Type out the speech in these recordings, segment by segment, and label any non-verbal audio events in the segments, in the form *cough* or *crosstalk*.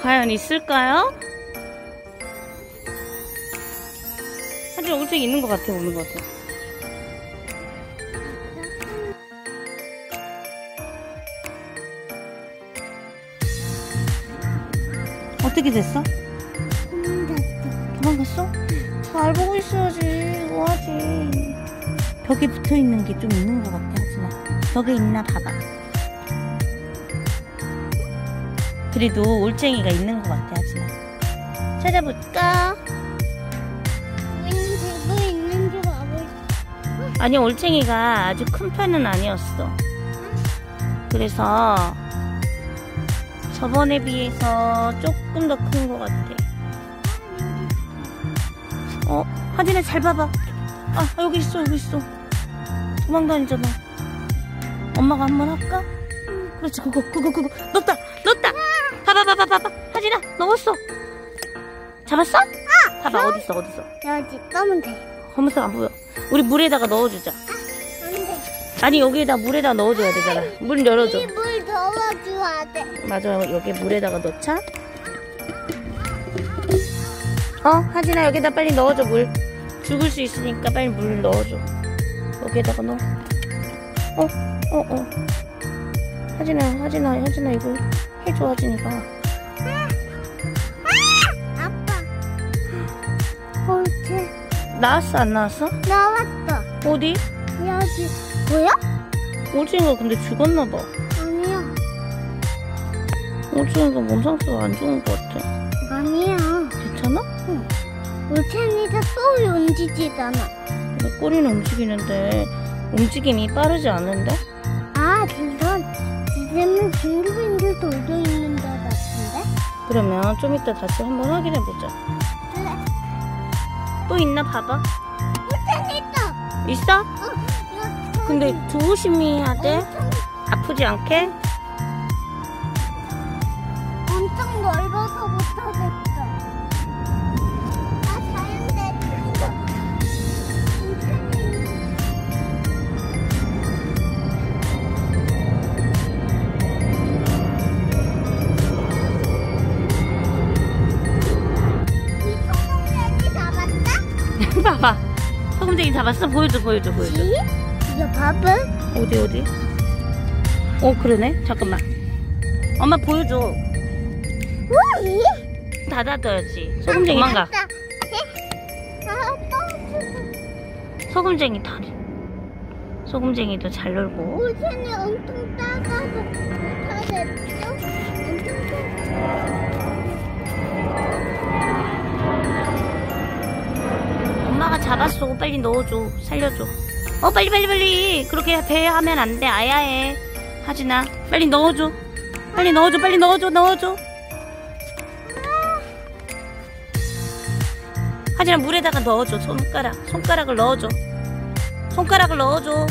과연 있을까요? 사실 올챙이 있는 것 같아, 오는 것 같아. 어떻게 됐어? 도망갔어? 잘 보고 있어야지. 뭐하지? 벽에 붙어 있는 게 좀 있는 것 같아, 하지마. 벽에 있나 봐봐. 그래도 올챙이가 있는 것 같아, 하지마. 찾아볼까? 아니, 올챙이가 아주 큰 편은 아니었어. 그래서 저번에 비해서 조금 더 큰 것 같아. 어, 하진아 잘 봐봐. 아, 여기 있어, 여기 있어. 도망다니잖아. 엄마가 한 번 할까? 그렇지, 그거, 그거, 그거. 넣었다, 넣었다. 봐봐, 봐봐, 봐봐. 하진아, 넣었어. 잡았어? 아! 봐봐, 어딨어, 어딨어. 여기 떠면 돼. 검은색 안 보여. 우리 물에다가 넣어주자. 안 돼. 아니, 여기에다 물에다 넣어줘야 되잖아. 문 열어줘. 이물 넣어줘야 돼. 맞아, 여기 물에다가 넣자. 어, 하진아, 여기다 빨리 넣어줘, 물. 죽을 수 있으니까 빨리 물 넣어줘. 여기에다가 넣어. 어, 어, 어. 하진아, 하진아, 하진아, 이거 해줘, 하진이가. 아빠. 옳지. 나왔어, 안 나왔어? 나왔어. 어디? 여기. 뭐야? 오징어 근데 죽었나봐. 아니야. 오징어가 몸 상태가 안 좋은 것 같아. 아니야. 괜찮아? 울찬이가 또 움직이잖아. 꼬리는 움직이는데 움직임이 빠르지 않은데? 아, 그건 지금은 빙글빙글 돌고 있는 것 같은데? 그러면 좀 이따 다시 한번 확인해보자. 그래. 또 있나 봐봐. 있다. 있어? 어. 근데 조심해야 돼. 엄청, 아프지 않게. 소금쟁이 잡았어? 보여줘, 보여줘, 보여줘. 이? 이거 봐봐. 어디, 어디? 어, 그러네. 잠깐만. 엄마 보여줘. 우이? 닫아둬야지. 소금쟁이 도망가. 아, 또 소금쟁이 다리. 소금쟁이도 잘 놀고. 엄청 작아서 못하겠죠? 엄청 작아. 엄마가 잡았어. 빨리 넣어줘. 살려줘. 어, 빨리, 빨리, 빨리. 그렇게 배 하면 안 돼. 아야해. 하진아. 빨리 넣어줘. 빨리 넣어줘. 빨리 넣어줘. 넣어줘. 하진아, 물에다가 넣어줘. 손가락. 손가락을 넣어줘. 손가락을 넣어줘.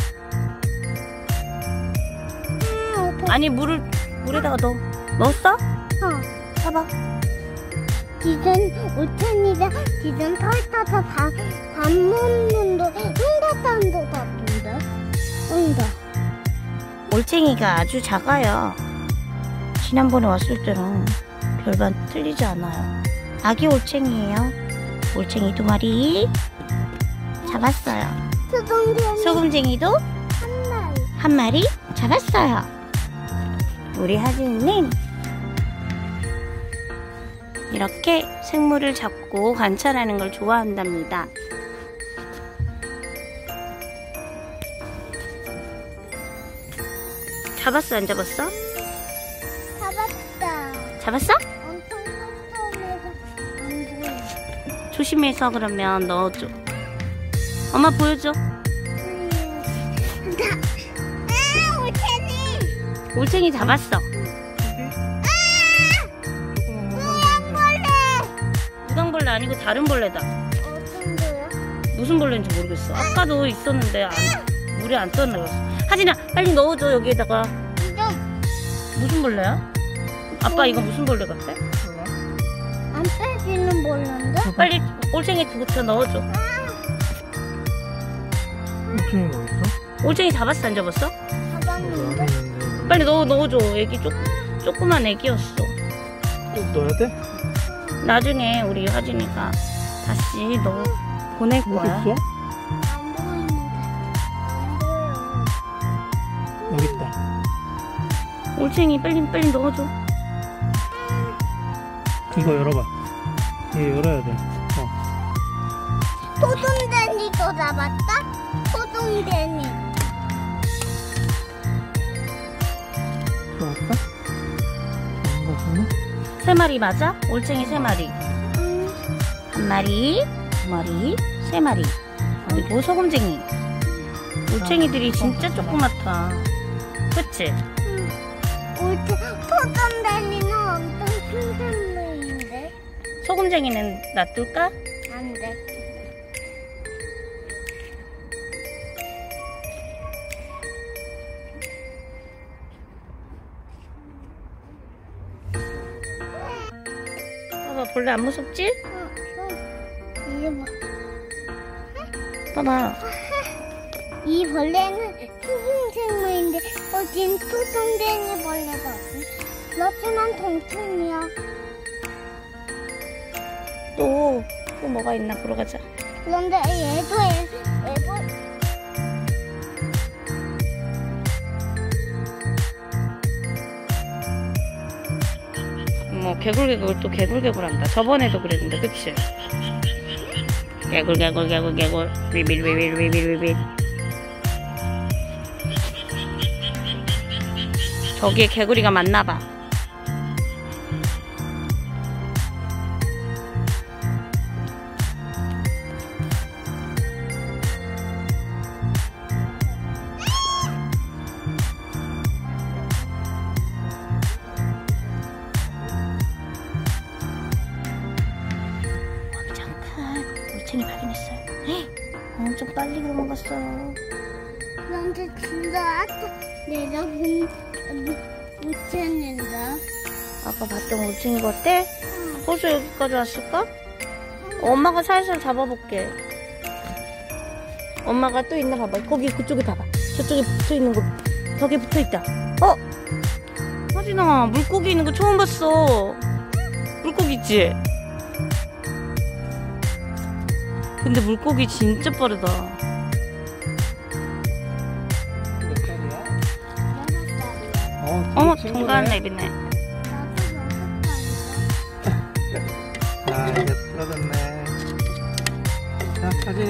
아, 어떡해. 아니, 물을, 물에다가 넣어. 넣었어? 어. 봐봐. 지금 오천이가 지금 털 타서 밥, 밥 먹는 거 응답한 거 같은데? 응답. 올챙이가 아주 작아요. 지난번에 왔을 때랑 별반 틀리지 않아요. 아기 올챙이에요. 올챙이 두 마리 잡았어요. 수동쟁이 소금쟁이도 한 마리. 한 마리 잡았어요. 우리 하진이는 이렇게 생물을 잡고 관찰하는 걸 좋아한답니다. 잡았어, 안 잡았어? 잡았다. 잡았어? 엄청 깜깜해서 안 보여. 조심해서 그러면 넣어줘. 엄마 보여줘. 음. 아. 올챙이 잡았어. 벌레 아니고 다른 벌레다. 어떤 거야? 무슨 벌레인지 모르겠어. 아까도 있었는데 안, 물에 안 떠내렸어. 하진아, 빨리 넣어줘 여기에다가. 이거 무슨 벌레야? 아빠 이거 무슨 벌레 같아? 안 빼지는 벌레인데? 빨리 올챙이 두부터 넣어줘. 올챙이가 어딨어? 올챙이 잡았어 안 잡았어? 잡았는데? 빨리 넣어 넣어줘. 애기 쪼 조그만 애기였어. 꼭 넣어야 돼? 나중에 우리 하진이가 다시 너 보낼 거야. 있어? 안 보이는데. 안 보여. 여기 있다 올챙이 빨리 빨리 넣어줘. 이거 열어봐 이거 열어야 돼 어. 토종대니도 잡았다? 토종대니. 들어갈까? 안 갔었나? 세 마리 맞아? 올챙이 세 마리. 응. 한 마리, 두 마리, 세 마리. 그리고 소금쟁이. 올챙이들이 진짜 조그맣다. 그치? 옳지. 토종대니는 엄청 큰 생물인데. 소금쟁이는 놔둘까? 봐봐, 벌레 안 무섭지? 어, 어. 이게 뭐. 봐봐. *laughs* 이 벌레는 큰 생물인데 어딘 토종대니 벌레가. 그렇지만 동충이야. 또, 또 뭐가 있나 보러 가자. 그런데 얘도 애, 애벌 뭐, 개굴개굴 또 개굴개굴한다. 저번에도 그랬는데, 그치? 개굴개굴, 개굴, 개굴. 위빌, 위빌, 위빌, 위빌. 저기에 개구리가 많나봐. 올챙이 발견했어요. 헉, 엄청 빨리 도망갔어요. 그런데 진짜 아까 내가 본, 못 찾는다. 아까 봤던 올챙이가 어때? 벌써 여기까지 왔을까? 엄마가 살살 잡아볼게. 엄마가 또 있나 봐봐. 거기 그쪽에 봐봐. 저쪽에 붙어 있는 거 벽에 붙어 있다. 어? 하진아 물고기 있는 거 처음 봤어. 물고기 있지? 근데 물고기 진짜 빠르다. 어, 어머. 정가한 랩이네. *laughs* 아 이제 쓰러졌네 자 사진